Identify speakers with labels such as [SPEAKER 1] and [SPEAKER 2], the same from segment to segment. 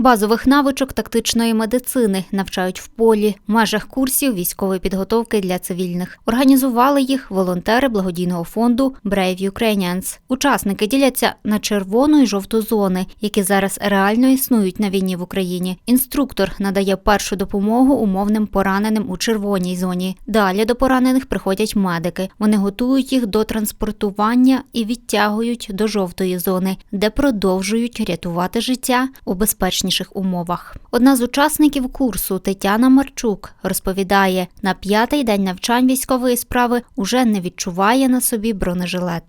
[SPEAKER 1] Базових навичок тактичної медицини навчають в полі в межах курсів військової підготовки для цивільних. Організували їх волонтери благодійного фонду Brave Ukrainians. Учасники діляться на червону і жовту зони, які зараз реально існують на війні в Україні. Інструктор надає першу допомогу умовним пораненим у червоній зоні. Далі до поранених приходять медики. Вони готують їх до транспортування і відтягують до жовтої зони, де продовжують рятувати життя у безпечніших умовах. Одна з учасників курсу Тетяна Марчук розповідає, на п'ятий день навчань військової справи уже не відчуває на собі бронежилет.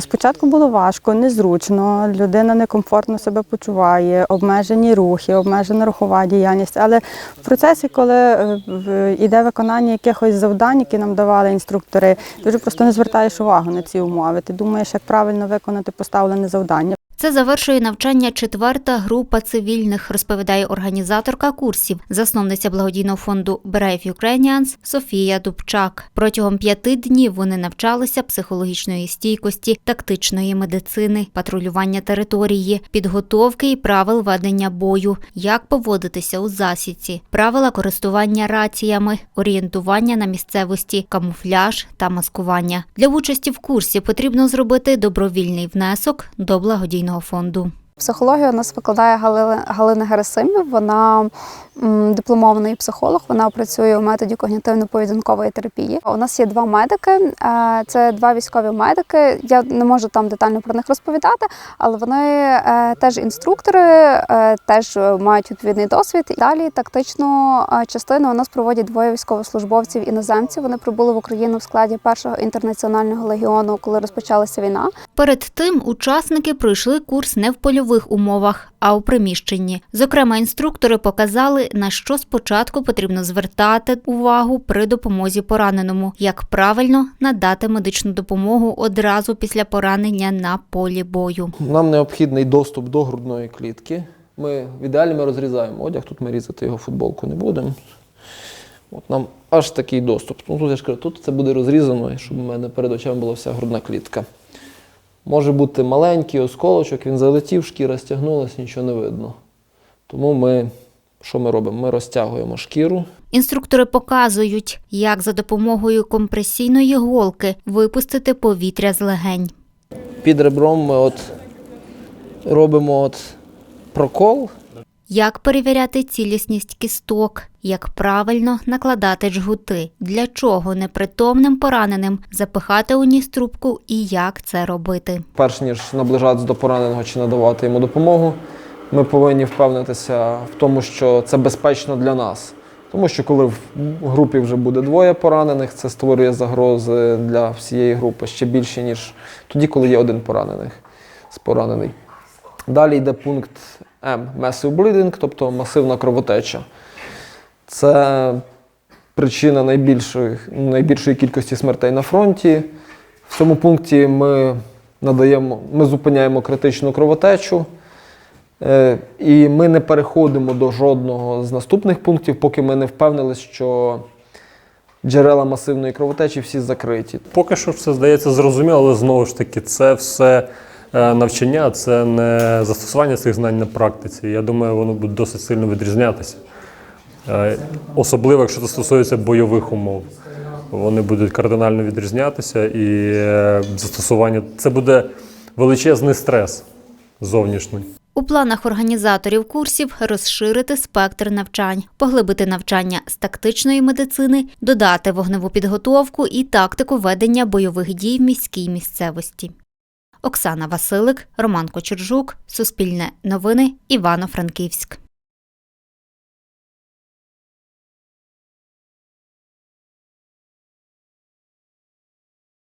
[SPEAKER 2] Спочатку було важко, незручно, людина некомфортно себе почуває, обмежені рухи, обмежена рухова діяльність. Але в процесі, коли е, йде виконання якихось завдань, які нам давали інструктори, ти просто не звертаєш увагу на ці умови. Ти думаєш, як правильно виконати поставлене завдання.
[SPEAKER 1] Це завершує навчання четверта група цивільних, розповідає організаторка курсів, засновниця благодійного фонду Brave Ukrainians Софія Дубчак. Протягом п'яти днів вони навчалися психологічної стійкості, тактичної медицини, патрулювання території, підготовки і правил ведення бою, як поводитися у засідці, правила користування раціями, орієнтування на місцевості, камуфляж та маскування. Для участі в курсі потрібно зробити добровільний внесок до благодійного rodinného
[SPEAKER 3] fondu. Психологію нас викладає Галина, Герасимів. Вона дипломований психолог. Вона працює у методі когнітивно-поведінкової терапії. У нас є два медики. е, Це два військові медики. Я не можу там детально про них розповідати, але вони е, теж інструктори, е, теж мають відповідний досвід. Далі тактичну частину у нас проводять двоє військовослужбовців іноземців. Вони прибули в Україну в складі першого інтернаціонального легіону, коли розпочалася війна.
[SPEAKER 1] Перед тим учасники пройшли курс не в польових умовах, а у приміщенні. Зокрема, інструктори показали, на що спочатку потрібно звертати увагу при допомозі пораненому, як правильно надати медичну допомогу одразу після поранення на полі бою.
[SPEAKER 4] Нам необхідний доступ до грудної клітки. Ми в ідеалі ми розрізаємо одяг, тут ми різати його футболку не будемо. От нам аж такий доступ. Ну, тут я ж кажу, тут це буде розрізано, щоб у мене перед очима була вся грудна клітка. Може бути маленький осколочок, він залетів, шкіра стягнулася, нічого не видно. Тому ми, що ми робимо? Ми розтягуємо шкіру,
[SPEAKER 1] Інструктори показують, як за допомогою компресійної голки випустити повітря з легень.
[SPEAKER 4] під ребром ми от робимо от прокол,
[SPEAKER 1] Як перевіряти цілісність кісток, як правильно накладати жгути, для чого непритомним пораненим запихати у ніс трубку і як це робити.
[SPEAKER 4] перш ніж наближатися до пораненого чи надавати йому допомогу, ми повинні впевнитися в тому, що це безпечно для нас. Тому що коли в групі вже буде двоє поранених, це створює загрози для всієї групи ще більше, ніж тоді, коли є один поранений, поранений. Далі йде пункт М massive bleeding, тобто масивна кровотеча. Це причина найбільшої, найбільшої кількості смертей на фронті. В цьому пункті ми надаємо, ми зупиняємо критичну кровотечу. Е, І ми не переходимо до жодного з наступних пунктів, поки ми не впевнилися, що джерела масивної кровотечі всі закриті.
[SPEAKER 5] Поки що все здається зрозуміло, але знову ж таки, це все навчання, це не застосування цих знань на практиці. Я думаю, воно буде досить сильно відрізнятися. Е, Особливо, якщо це стосується бойових умов. Вони будуть кардинально відрізнятися, і е, застосування це буде величезний стрес зовнішній.
[SPEAKER 1] У планах організаторів курсів розширити спектр навчань, поглибити навчання з тактичної медицини, додати вогневу підготовку і тактику ведення бойових дій в міській місцевості. Оксана Василик, Роман Кочержук, Суспільне новини, Івано-Франківськ.